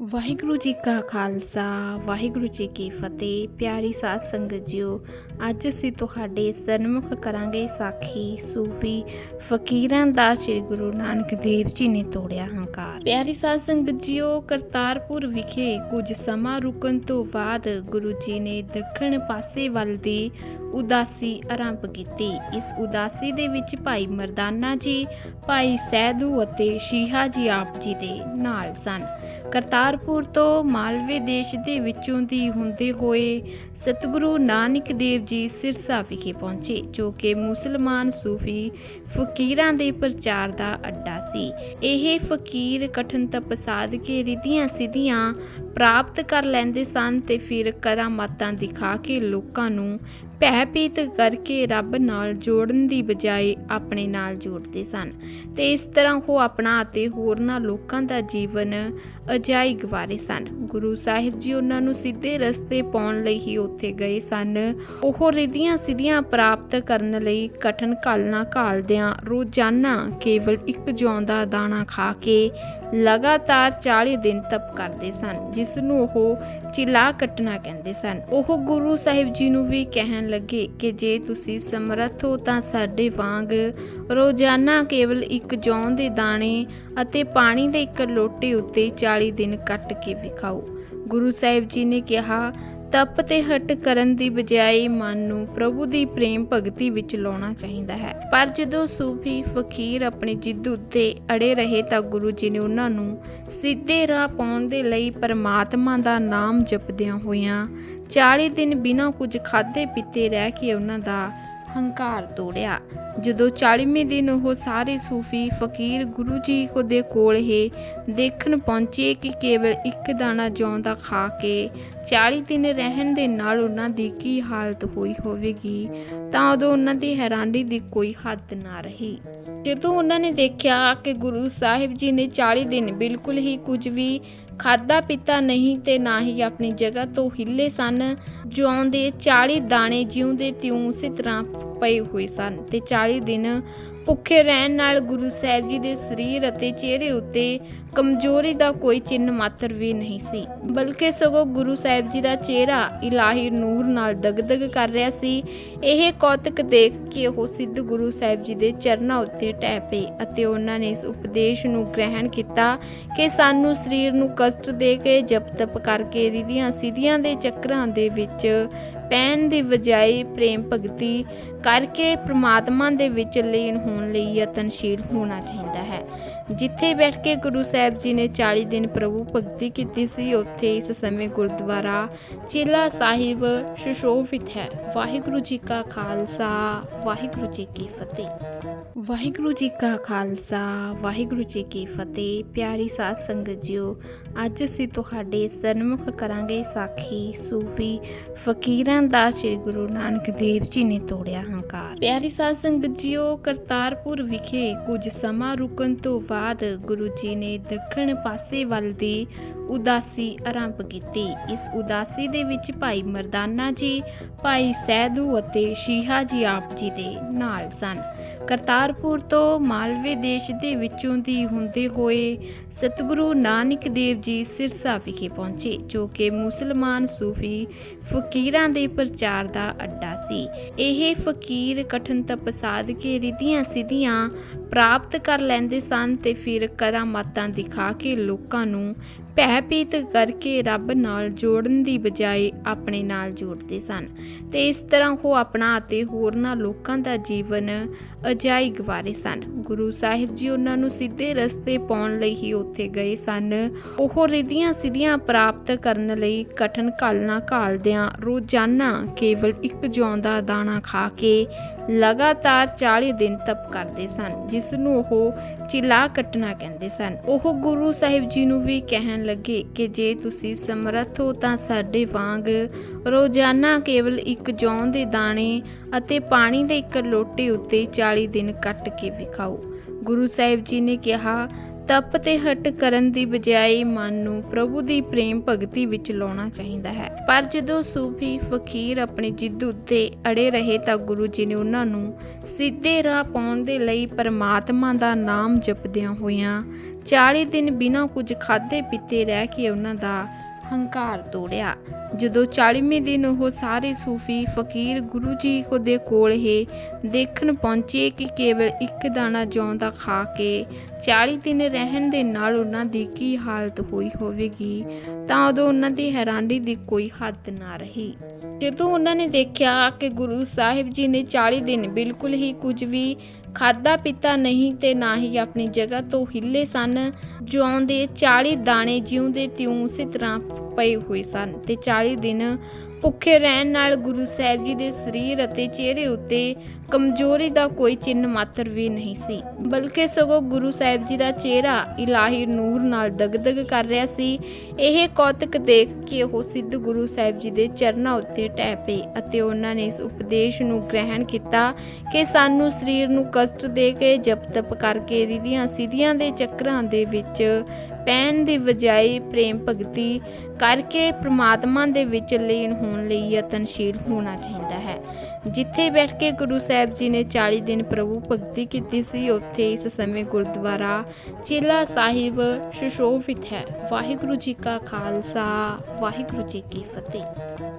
ਵਾਹਿਗੁਰੂ ਜੀ ਕਾ ਖਾਲਸਾ, ਵਾਹਿਗੁਰੂ ਜੀ ਕੀ ਫਤਿਹ, ਪਿਆਰੀ ਸਾਧ ਸੰਗਤ ਜੀਓ। ਅੱਜ ਅਸੀਂ ਤੁਹਾਡੇ ਸਨਮੁਖ ਕਰਾਂਗੇ ਸਾਖੀ ਸੂਫੀ ਫਕੀਰਾਂ ਦਾ ਸ੍ਰੀ ਗੁਰੂ ਨਾਨਕ ਦੇਵ ਜੀ ਨੇ ਤੋੜਿਆ ਹੰਕਾਰ। ਪਿਆਰੀ ਸਾਧ ਸੰਗਤ ਜੀਓ, ਕਰਤਾਰਪੁਰ ਵਿਖੇ ਕੁਝ ਸਮਾਂ ਰੁਕਣ ਤੋਂ ਬਾਅਦ ਗੁਰੂ ਜੀ ਨੇ ਦੱਖਣ ਪਾਸੇ ਵੱਲ ਦੀ ਉਦਾਸੀ ਆਰੰਭ ਕੀਤੀ। ਇਸ ਉਦਾਸੀ ਦੇ ਵਿੱਚ ਭਾਈ ਮਰਦਾਨਾ ਜੀ, ਭਾਈ ਸੈਦੂ ਅਤੇ ਸ਼ੀਹਾ ਜੀ ਆਪ ਜੀ ਦੇ ਨਾਲ ਸਨ। ਕਰਤਾਰਪੁਰ ਤੋਂ ਮਾਲਵੇ ਦੇਸ਼ ਦੇ ਵਿੱਚੋਂ ਦੀ ਹੁੰਦੇ ਹੋਏ ਸਤਿਗੁਰੂ ਨਾਨਕ ਦੇਵ ਜੀ ਸਿਰਸਾ ਵਿਖੇ ਪਹੁੰਚੇ, ਜੋ ਕਿ ਮੁਸਲਮਾਨ ਸੂਫੀ ਫਕੀਰਾਂ ਦੇ ਪ੍ਰਚਾਰ ਦਾ ਅੱਡਾ ਸੀ। ਇਹ ਫਕੀਰ ਕਠਨ ਤਪ ਸਾਧ ਕੇ ਰਿਧੀਆਂ ਸਿੱਧੀਆਂ ਪ੍ਰਾਪਤ ਕਰ ਲੈਂਦੇ ਸਨ ਤੇ ਫਿਰ ਕਰਾਮਾਤਾਂ ਦਿਖਾ ਕੇ ਲੋਕਾਂ ਨੂੰ ਭੈਭੀਤ ਕਰਕੇ ਰੱਬ ਨਾਲ ਜੋੜਨ ਦੀ ਬਜਾਏ ਆਪਣੇ ਨਾਲ ਜੋੜਦੇ ਸਨ ਤੇ ਇਸ ਤਰ੍ਹਾਂ ਉਹ ਆਪਣਾ ਅਤੇ ਹੋਰਨਾਂ ਲੋਕਾਂ ਦਾ ਜੀਵਨ ਅਜਾਈ ਗਵਾਰੇ ਸਨ। ਗੁਰੂ ਸਾਹਿਬ ਜੀ ਉਹਨਾਂ ਨੂੰ ਸਿੱਧੇ ਰਸਤੇ ਪਾਉਣ ਲਈ ਹੀ ਉੱਥੇ ਗਏ ਸਨ। ਉਹ ਰਿਧੀਆਂ ਸਿੱਧੀਆਂ ਪ੍ਰਾਪਤ ਕਰਨ ਲਈ ਕਠਨ ਘਾਲਣਾ ਘਾਲਦਿਆਂ ਰੋਜ਼ਾਨਾ ਕੇਵਲ ਇੱਕ ਜੌਂ ਦਾ ਦਾਣਾ ਖਾ ਕੇ ਲਗਾਤਾਰ 40 ਦਿਨ ਤਪ ਕਰਦੇ ਸਨ ਜਿਸ ਨੂੰ ਉਹ ਚਿਲਾ ਕੱਟਣਾ ਕਹਿੰਦੇ ਸਨ। ਉਹ ਗੁਰੂ ਸਾਹਿਬ ਜੀ ਨੂੰ ਵੀ ਕਹਿਣ ਲੱਗੇ ਕਿ ਜੇ ਤੁਸੀਂ ਸਮਰੱਥ ਹੋ ਤਾਂ ਸਾਡੇ ਵਾਂਗ ਰੋਜ਼ਾਨਾ ਕੇਵਲ ਇੱਕ ਜੌਂ ਦੇ ਦਾਣੇ ਅਤੇ ਪਾਣੀ ਦੇ ਇੱਕ ਲੋਟੇ ਉੱਤੇ 40 ਦਿਨ ਕੱਟ ਕੇ ਵਿਖਾਓ। ਗੁਰੂ ਸਾਹਿਬ ਜੀ ਨੇ ਕਿਹਾ ਤਪ ਤੇ ਹਟ ਕਰਨ ਦੀ ਬਜਾਏ ਮਨ ਨੂੰ ਪ੍ਰਭੂ ਦੀ ਪ੍ਰੇਮ ਭਗਤੀ ਵਿੱਚ ਲਾਉਣਾ ਚਾਹੀਦਾ ਹੈ। ਪਰ ਜਦੋਂ ਸੂਫੀ ਫਕੀਰ ਆਪਣੀ ਜਿੱਦ ਉੱਤੇ ਅੜੇ ਰਹੇ ਤਾਂ ਗੁਰੂ ਜੀ ਨੇ ਉਹਨਾਂ ਨੂੰ ਸਿੱਧੇ ਰਾਹ ਪਾਉਣ ਦੇ ਲਈ ਪਰਮਾਤਮਾ ਦਾ ਨਾਮ ਜਪਦਿਆਂ ਹੋਇਆਂ 40 ਦਿਨ ਬਿਨਾਂ ਕੁਝ ਖਾਦੇ ਪੀਤੇ ਰਹਿ ਕੇ ਉਹਨਾਂ ਦਾ ਹੰਕਾਰ ਤੋੜਿਆ। ਜਦੋਂ 40ਵੇਂ ਦਿਨ ਉਹ ਸਾਰੇ ਸੂਫੀ ਫਕੀਰ ਗੁਰੂ ਜੀ ਕੋ ਦੇ ਕੋਲ ਹੀ ਦੇਖਣ ਪਹੁੰਚੇ ਕਿ ਕੇਵਲ ਇੱਕ ਦਾਣਾ ਜੌਂ ਦਾ ਖਾ ਕੇ 40 ਦਿਨ ਰਹਿਣ ਦੇ ਨਾਲ ਉਹਨਾਂ ਦੀ ਕੀ ਹਾਲਤ ਹੋਈ ਹੋਵੇਗੀ, ਤਾਂ ਉਦੋਂ ਉਹਨਾਂ ਦੀ ਹੈਰਾਨੀ ਦੀ ਕੋਈ ਹੱਦ ਨਾ ਰਹੀ। ਜਦੋਂ ਉਹਨਾਂ ਨੇ ਦੇਖਿਆ ਕਿ ਗੁਰੂ ਸਾਹਿਬ ਜੀ ਨੇ 40 ਦਿਨ ਬਿਲਕੁਲ ਹੀ ਕੁਝ ਵੀ ਖਾਦਾ ਪੀਤਾ ਨਹੀਂ ਤੇ ਨਾ ਹੀ ਆਪਣੀ ਜਗ੍ਹਾ ਤੋਂ ਹਿੱਲੇ ਸਨ, ਜੌਂ ਦੇ 40 ਦਾਣੇ ਜਿਉਂ ਦੇ ਤਿਉਂ ਉਸੇ ਤਰ੍ਹਾਂ ਪਏ ਹੋਏ ਸਨ ਤੇ 40 ਦਿਨ ਭੁੱਖੇ ਰਹਿਣ ਨਾਲ ਗੁਰੂ ਸਾਹਿਬ ਜੀ ਦੇ ਸਰੀਰ ਅਤੇ ਚਿਹਰੇ ਉੱਤੇ ਕਮਜ਼ੋਰੀ ਦਾ ਕੋਈ ਚਿੰਨ ਮਾਤਰ ਵੀ ਨਹੀਂ ਸੀ। ਬਲਕਿ ਸਗੋਂ ਗੁਰੂ ਸਾਹਿਬ ਜੀ ਦਾ ਚਿਹਰਾ ਇਲਾਹੀ ਨੂਰ ਨਾਲ ਦਗਦਗ ਕਰ ਰਿਹਾ ਸੀ। ਇਹ ਕੌਤਕ ਦੇਖ ਕੇ ਉਹ ਸਿੱਧ ਗੁਰੂ ਸਾਹਿਬ ਜੀ ਦੇ ਚਰਨਾਂ ਉੱਤੇ ਟਹਿ ਪਏ ਅਤੇ ਉਹਨਾਂ ਨੇ ਇਸ ਉਪਦੇਸ਼ ਨੂੰ ਗ੍ਰਹਿਣ ਕੀਤਾ ਕਿ ਸਾਨੂੰ ਸਰੀਰ ਨੂੰ ਕਸ਼ਟ ਦੇ ਕੇ ਜਪ ਤਪ ਕਰਕੇ ਰਿਧੀਆਂ ਸਿਧੀਆਂ ਦੇ ਚੱਕਰਾਂ ਦੇ ਵਿੱਚ ਪੈਣ ਦੀ ਬਜਾਏ ਪ੍ਰੇਮ ਭਗਤੀ ਕਰਕੇ ਪ੍ਰਮਾਤਮਾ ਦੇ ਵਿੱਚ ਲੀਨ ਹੋਣ ਲਈ ਯਤਨਸ਼ੀਲ ਹੋਣਾ ਚਾਹੀਦਾ ਹੈ। ਜਿੱਥੇ ਬੈਠ ਕੇ ਗੁਰੂ ਸਾਹਿਬ ਜੀ ਨੇ 40 ਦਿਨ ਪ੍ਰਭੂ ਭਗਤੀ ਕੀਤੀ ਸੀ, ਉੱਥੇ ਇਸ ਸਮੇਂ ਗੁਰਦੁਆਰਾ ਚੇਲਾ ਸਾਹਿਬ ਸੁਸ਼ੋਭਿਤ ਹੈ। ਵਾਹਿਗੁਰੂ ਜੀ ਕਾ ਖਾਲਸਾ, ਵਾਹਿਗੁਰੂ ਜੀ ਕੀ ਫਤਿਹ। ਵਾਹਿਗੁਰੂ ਜੀ ਕਾ ਖਾਲਸਾ, ਵਾਹਿਗੁਰੂ ਜੀ ਕੀ ਫਤਿਹ। ਪਿਆਰੀ ਸਾਧ ਸੰਗਤ ਜੀਓ, ਅੱਜ ਅਸੀਂ ਤੁਹਾਡੇ ਸਨਮੁਖ ਕਰਾਂਗੇ ਸਾਖੀ ਸੂਫੀ ਫਕੀਰਾਂ ਦਾ ਸ੍ਰੀ ਗੁਰੂ ਨਾਨਕ ਦੇਵ ਜੀ ਨੇ ਤੋੜਿਆ ਹੰਕਾਰ। ਪਿਆਰੀ ਸਾਧ ਸੰਗਤ ਜੀਓ, ਕਰਤਾਰਪੁਰ ਵਿਖੇ ਕੁਝ ਸਮਾਂ ਰੁਕਣ ਤੋਂ ਬਾਅਦ ਗੁਰੂ ਜੀ ਨੇ ਦੱਖਣ ਪਾਸੇ ਵੱਲ ਦੀ ਉਦਾਸੀ ਆਰੰਭ ਕੀਤੀ। ਇਸ ਉਦਾਸੀ ਦੇ ਵਿੱਚ ਭਾਈ ਮਰਦਾਨਾ ਜੀ, ਭਾਈ ਸੈਦੂ ਅਤੇ ਸ਼ੀਹਾ ਜੀ ਆਪ ਜੀ ਦੇ ਨਾਲ ਸਨ। ਕਰਤਾਰਪੁਰ ਤੋਂ ਮਾਲਵੇ ਦੇਸ਼ ਦੇ ਵਿੱਚੋਂ ਦੀ ਹੁੰਦੇ ਹੋਏ ਸਤਿਗੁਰੂ ਨਾਨਕ ਦੇਵ ਜੀ ਸਿਰਸਾ ਵਿਖੇ ਪਹੁੰਚੇ, ਜੋ ਕਿ ਮੁਸਲਮਾਨ ਸੂਫੀ ਫਕੀਰਾਂ ਦੇ ਪ੍ਰਚਾਰ ਦਾ ਅੱਡਾ ਸੀ। ਇਹ ਫਕੀਰ ਕਠਨ ਤਪ ਸਾਧ ਕੇ ਰਿਧੀਆਂ ਸਿੱਧੀਆਂ ਪ੍ਰਾਪਤ ਕਰ ਲੈਂਦੇ ਸਨ ਤੇ ਫਿਰ ਕਰਾਮਾਤਾਂ ਦਿਖਾ ਕੇ ਲੋਕਾਂ ਨੂੰ ਭੈਭੀਤ ਕਰਕੇ ਰੱਬ ਨਾਲ ਜੋੜਨ ਦੀ ਬਜਾਏ ਆਪਣੇ ਨਾਲ ਜੋੜਦੇ ਸਨ ਤੇ ਇਸ ਤਰ੍ਹਾਂ ਉਹ ਆਪਣਾ ਅਤੇ ਹੋਰਨਾਂ ਲੋਕਾਂ ਦਾ ਜੀਵਨ ਅਜਾਈ ਗਵਾਰੇ ਸਨ। ਗੁਰੂ ਸਾਹਿਬ ਜੀ ਉਹਨਾਂ ਨੂੰ ਸਿੱਧੇ ਰਸਤੇ ਪਾਉਣ ਲਈ ਹੀ ਉੱਥੇ ਗਏ ਸਨ। ਉਹ ਰਿਧੀਆਂ ਸਿੱਧੀਆਂ ਪ੍ਰਾਪਤ ਕਰਨ ਲਈ ਕਠਨ ਘਾਲਣਾ ਘਾਲਦਿਆਂ ਰੋਜ਼ਾਨਾ ਕੇਵਲ ਇੱਕ ਜੌਂਦਾ ਦਾਣਾ ਖਾ ਕੇ ਲਗਾਤਾਰ 40 ਦਿਨ ਤਪ ਕਰਦੇ ਸਨ ਜਿਸ ਨੂੰ ਉਹ ਚਿਲਾ ਕੱਟਣਾ ਕਹਿੰਦੇ ਸਨ। ਉਹ ਗੁਰੂ ਸਾਹਿਬ ਜੀ ਨੂੰ ਵੀ ਕਹਿਣ ਲੱਗੇ ਕਿ ਜੇ ਤੁਸੀਂ ਸਮਰੱਥ ਹੋ ਤਾਂ ਸਾਡੇ ਵਾਂਗ ਰੋਜ਼ਾਨਾ ਕੇਵਲ ਇੱਕ ਜੌਂ ਦੇ ਦਾਣੇ ਅਤੇ ਪਾਣੀ ਦੇ ਇੱਕ ਲੋਟੇ ਉੱਤੇ 40 ਦਿਨ ਕੱਟ ਕੇ ਵਿਖਾਓ। ਗੁਰੂ ਸਾਹਿਬ ਜੀ ਨੇ ਕਿਹਾ ਤਪ ਤੇ ਹਟ ਕਰਨ ਦੀ ਬਜਾਏ ਮਨ ਨੂੰ ਪ੍ਰਭੂ ਦੀ ਪ੍ਰੇਮ ਭਗਤੀ ਵਿੱਚ ਲਾਉਣਾ ਚਾਹੀਦਾ ਹੈ। ਪਰ ਜਦੋਂ ਸੂਫੀ ਫਕੀਰ ਆਪਣੀ ਜਿੱਦ ਉੱਤੇ ਅੜੇ ਰਹੇ ਤਾਂ ਗੁਰੂ ਜੀ ਨੇ ਉਹਨਾਂ ਨੂੰ ਸਿੱਧੇ ਰਾਹ ਪਾਉਣ ਦੇ ਲਈ ਪਰਮਾਤਮਾ ਦਾ ਨਾਮ ਜਪਦਿਆਂ ਹੋਇਆਂ 40 ਦਿਨ ਬਿਨਾਂ ਕੁਝ ਖਾਦੇ ਪੀਤੇ ਰਹਿ ਕੇ ਉਹਨਾਂ ਦਾ ਹੰਕਾਰ ਤੋੜਿਆ। ਜਦੋਂ 40ਵੇਂ ਦਿਨ ਉਹ ਸਾਰੇ ਸੂਫੀ ਫਕੀਰ ਗੁਰੂ ਜੀ ਕੋ ਦੇ ਕੋਲ ਹੀ, ਦੇਖਣ ਪਹੁੰਚੇ ਕਿ ਕੇਵਲ ਇੱਕ ਦਾਣਾ ਜੌਂ ਦਾ ਖਾ ਕੇ 40 ਦਿਨ ਰਹਿਣ ਦੇ ਨਾਲ ਉਹਨਾਂ ਦੀ ਕੀ ਹਾਲਤ ਹੋਈ ਹੋਵੇਗੀ, ਤਾਂ ਉਦੋਂ ਉਹਨਾਂ ਦੀ ਹੈਰਾਨੀ ਦੀ ਕੋਈ ਹੱਦ ਨਾ ਰਹੀ। ਜਦੋਂ ਉਹਨਾਂ ਨੇ ਦੇਖਿਆ ਕਿ ਗੁਰੂ ਸਾਹਿਬ ਜੀ ਨੇ 40 ਦਿਨ ਬਿਲਕੁਲ ਹੀ ਕੁਝ ਵੀ ਖਾਦਾ ਪੀਤਾ ਨਹੀਂ ਤੇ ਨਾ ਹੀ ਆਪਣੀ ਜਗ੍ਹਾ ਤੋਂ ਹਿੱਲੇ ਸਨ, ਜੌਂ ਦੇ 40 ਦਾਣੇ ਜਿਉਂਦੇ ਤਿਉਂ ਉਸੇ ਤਰ੍ਹਾਂ ਪਏ ਹੋਏ ਸਨ ਤੇ 40 ਦਿਨ ਭੁੱਖੇ ਰਹਿਣ ਨਾਲ ਗੁਰੂ ਸਾਹਿਬ ਜੀ ਦੇ ਸਰੀਰ ਅਤੇ ਚਿਹਰੇ ਉੱਤੇ ਕਮਜ਼ੋਰੀ ਦਾ ਕੋਈ ਚਿੰਨ ਮਾਤਰ ਵੀ ਨਹੀਂ ਸੀ। ਬਲਕਿ ਸਗੋਂ ਗੁਰੂ ਸਾਹਿਬ ਜੀ ਦਾ ਚਿਹਰਾ ਇਲਾਹੀ ਨੂਰ ਨਾਲ ਦਗਦਗ ਕਰ ਰਿਹਾ ਸੀ। ਇਹ ਕੌਤਕ ਦੇਖ ਕੇ ਉਹ ਸਿੱਧ ਗੁਰੂ ਸਾਹਿਬ ਜੀ ਦੇ ਚਰਨਾਂ ਉੱਤੇ ਟਹਿ ਪਏ ਅਤੇ ਉਹਨਾਂ ਨੇ ਇਸ ਉਪਦੇਸ਼ ਨੂੰ ਗ੍ਰਹਿਣ ਕੀਤਾ ਕਿ ਸਾਨੂੰ ਸਰੀਰ ਨੂੰ ਕਸ਼ਟ ਦੇ ਕੇ ਜਪ ਤਪ ਕਰਕੇ ਰਿਧੀਆਂ ਸਿਧੀਆਂ ਦੇ ਚੱਕਰਾਂ ਦੇ ਵਿੱਚ ਪੈਣ ਦੀ ਬਜਾਏ ਪ੍ਰੇਮ ਭਗਤੀ ਕਰਕੇ ਪ੍ਰਮਾਤਮਾ ਦੇ ਵਿੱਚ ਲੀਨ ਹੋਣ ਹੋਣ ਲਈ ਯਤਨਸ਼ੀਲ ਹੋਣਾ ਚਾਹੀਦਾ ਹੈ। ਜਿੱਥੇ ਬੈਠ ਕੇ ਗੁਰੂ ਸਾਹਿਬ ਜੀ ਨੇ 40 ਦਿਨ ਪ੍ਰਭੂ ਭਗਤੀ ਕੀਤੀ ਸੀ, ਉੱਥੇ ਇਸ ਸਮੇਂ ਗੁਰਦੁਆਰਾ ਚੇਲਾ ਸਾਹਿਬ ਸੁਸ਼ੋਭਿਤ ਹੈ। ਵਾਹਿਗੁਰੂ ਜੀ ਕਾ ਖਾਲਸਾ, ਵਾਹਿਗੁਰੂ ਜੀ ਕੀ ਫਤਿਹ।